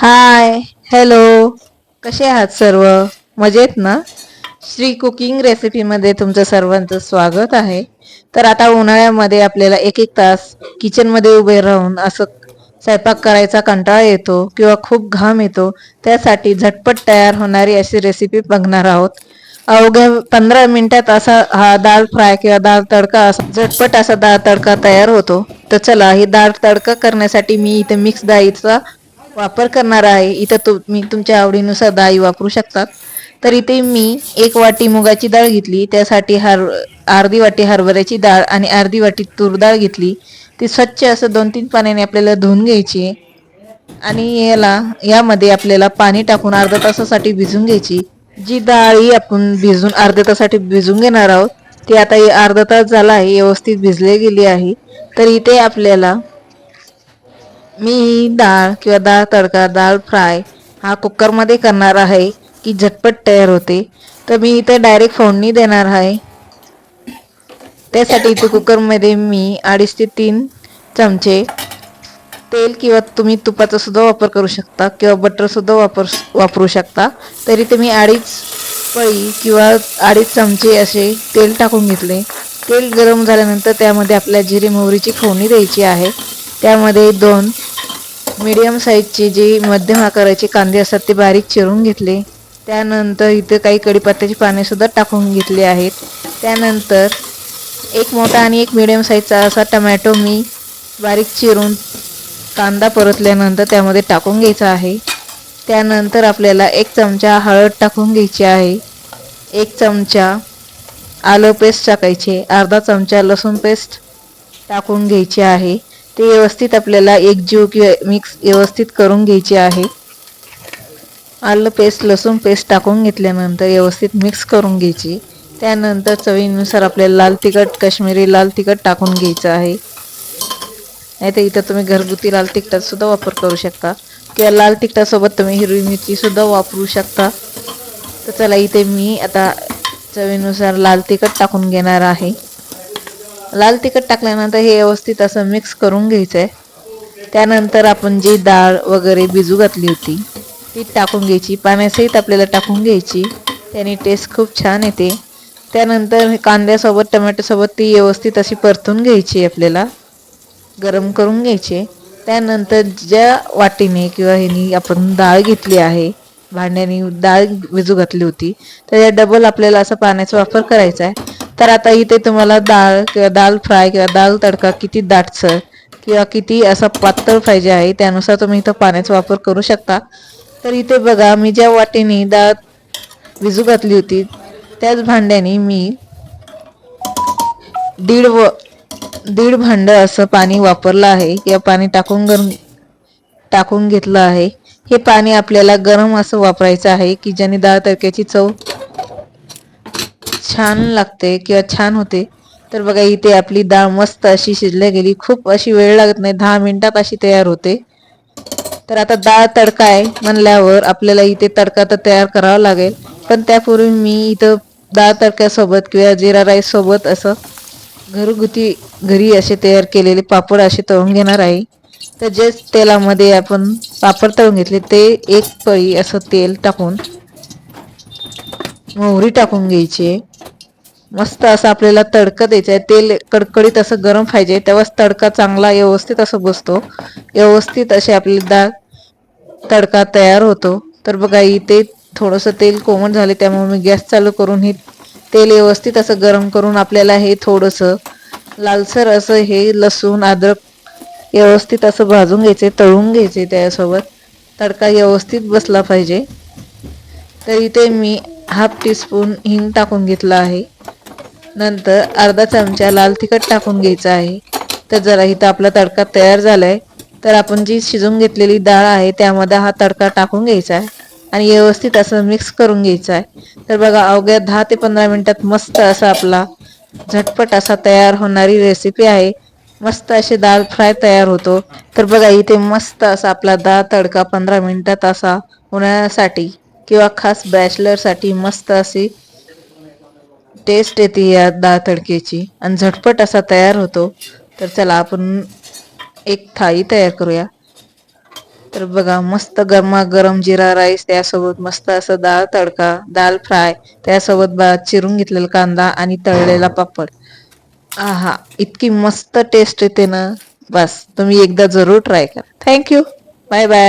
Hi hello कसे आहात सर्व? मजेत ना? श्री कुकिंग रेसिपीमध्ये तुमचं सर्वांचं स्वागत आहे. तर आता उन्हाळ्यामध्ये आपल्याला एक एक तास किचनमध्ये उभे राहून असं स्वयंपाक करायचा कंटाळा येतो किंवा खूप घाम येतो. त्यासाठी झटपट तयार होणारी अशी रेसिपी बघणार आहोत. अवघ्या पंधरा मिनिटात असा हा दाळ फ्राय किंवा डाळ तडका असा झटपट असा दाळ तडका तयार होतो. तर चला ही दाळ तडका करण्यासाठी मी इथे मिक्स डाळीचा वापर करणार आहे. इथं तुम्ही तुमच्या आवडीनुसार डाळी वापरू शकतात. तर इथे मी एक वाटी मुगाची डाळ घेतली. त्यासाठी हर अर्धी वाटी हरभऱ्याची डाळ आणि अर्धी वाटी तूर डाळ घेतली. ती स्वच्छ असं दोन तीन पाण्याने आपल्याला धुवून घ्यायची. आणि याला यामध्ये आपल्याला पाणी टाकून अर्धा तासासाठी भिजून घ्यायची. जी डाळी आपण भिजून अर्ध्या तासासाठी भिजून घेणार आहोत ती आता अर्धा तास झाला आहे व्यवस्थित भिजले गेली आहे. तर इथे आपल्याला मी डाळ किंवा डाळ तडका डाळ फ्राय हा कुकरमध्ये करणार आहे की झटपट तयार होते. तर मी इथे डायरेक्ट फोडणी देणार आहे. त्यासाठी इथे कुकरमध्ये मी अडीच ते तीन चमचे तेल किंवा तुम्ही तुपाचा सुद्धा वापर करू शकता किंवा बटरसुद्धा वापर वापरू शकता. तरी ते मी अडीच पळी किंवा अडीच चमचे असे तेल टाकून घेतले. तेल गरम झाल्यानंतर त्यामध्ये आपल्या जिरे मोहरीची फोडणी द्यायची आहे. त्यामध्ये दोन मीडियम साईजचे जे मध्यम आकाराचे कांदे असतात ते बारीक चिरून घेतले. त्यानंतर इथे काही कडीपत्त्याची पानेसुद्धा टाकून घेतली आहेत. त्यानंतर एक मोठा आणि एक मिडियम साईजचा असा टमॅटो मी बारीक चिरून कांदा परतल्यानंतर त्यामध्ये टाकून घ्यायचा आहे. त्यानंतर आपल्याला एक चमचा हळद टाकून घ्यायची आहे. एक चमचा आलं पेस्ट टाकायचे. अर्धा चमचा लसूण पेस्ट टाकून घ्यायची आहे. ते व्यवस्थित आपल्याला एकजीव किंवा मिक्स व्यवस्थित करून घ्यायचे आहे. आलं पेस्ट लसूण पेस्ट टाकून घेतल्यानंतर व्यवस्थित मिक्स करून घ्यायची. त्यानंतर चवीनुसार आपल्याला लाल तिखट काश्मीरी लाल तिखट टाकून घ्यायचं आहे. नाही तर इथं तुम्ही घरगुती लाल तिखटातसुद्धा वापर करू शकता. किंवा लाल तिखटासोबत तुम्ही हिरवी मिरचीसुद्धा वापरू शकता. तर चला इथे मी आता चवीनुसार लाल तिखट टाकून घेणार आहे. लाल तिखट टाकल्यानंतर हे व्यवस्थित असं मिक्स करून घ्यायचं आहे त्यानंतर आपण जी डाळ वगैरे भिजू घातली होती ती टाकून घ्यायची. पाण्यासहित आपल्याला टाकून घ्यायची. त्याने टेस्ट खूप छान येते. त्यानंतर कांद्यासोबत टमॅटोसोबत ती व्यवस्थित अशी परतून घ्यायची आपल्याला. गरम करून घ्यायचे. त्यानंतर ज्या वाटीने किंवा ह्यानी आपण डाळ घेतली आहे भांड्याने डाळ भिजू घातली होती तर या डबल आपल्याला असा पाण्याचा वापर करायचा आहे तर आता इथे तुम्हाला डाळ किंवा दाल फ्राय किंवा दाल तडका किती दाटसर किंवा किती असा पातळ पाहिजे आहे त्यानुसार तुम्ही इथं पाण्याचा वापर करू शकता. तर इथे बघा मी ज्या वाटेने डाळ विजू घातली होती त्याच भांड्याने मी दीड व दीड भांड असं पाणी वापरलं आहे. किंवा पाणी टाकून गरम टाकून घेतलं आहे. हे पाणी आपल्याला गरम असं वापरायचं आहे की ज्याने डाळ तडक्याची चव छान लागते किंवा छान होते. तर बघा इथे आपली डाळ मस्त अशी शिजल्या गेली. खूप अशी वेळ लागत नाही. दहा मिनिटात अशी तयार होते. तर आता डाळ तडका आहे म्हणल्यावर आपल्याला इथे तडका तर तयार करावा लागेल. पण त्यापूर्वी मी इथं डाळ तडक्यासोबत किंवा जिरा राईस सोबत असं घरगुती घरी असे तयार केलेले पापड असे तळून घेणार आहे. तर जे तेलामध्ये आपण पापड तळून घेतले ते एक पळी असं तेल टाकून मोहरी टाकून घ्यायची मस्त असं आपल्याला तडका द्यायचं आहे. तेल कडकडीत असं गरम पाहिजे. तेव्हाच तडका चांगला व्यवस्थित असं बसतो. व्यवस्थित असे आपली डाळ तडका तयार होतो. तर बघा इथे थोडंसं तेल कोमट झाले त्यामुळे मी गॅस चालू करून हे तेल व्यवस्थित असं गरम करून आपल्याला हे थोडंसं लालसर असं हे लसूण अद्रक व्यवस्थित असं भाजून घ्यायचे तळून घ्यायचे त्यासोबत. तडका व्यवस्थित बसला पाहिजे. तर इथे मी हाफ टीस्पून हिंग टाकून घेतला आहे. नंतर अर्धा चमचा लाल तिखट टाकून घ्यायचा आहे. तर जरा इथं आपला तडका तयार झाला आहे तर आपण जी शिजून घेतलेली डाळ आहे त्यामध्ये हा तडका टाकून घ्यायचा आहे. आणि व्यवस्थित असं मिक्स करून घ्यायचं आहे. तर बघा अवघ्या दहा ते पंधरा मिनटात मस्त असा आपला झटपट असा तयार होणारी रेसिपी आहे. मस्त असे दाळ फ्राय तयार होतो. तर बघा इथे मस्त असा आपला दाळ तडका पंधरा मिनिटात असा उन्हाळ्यासाठी किंवा खास बॅचलरसाठी मस्त अशी टेस्ट येते या डाळ तडकेची आणि झटपट असा तयार होतो. तर चला आपण एक थाळी तयार करूया. तर बघा मस्त गरमागरम जिरा राईस त्यासोबत मस्त असं डाळ तडका दाल फ्राय त्यासोबत बा चिरून घेतलेला कांदा आणि तळलेला पापड. आहा इतकी मस्त टेस्ट येते ना. बस तुम्ही एकदा जरूर ट्राय करा. Thank you bye bye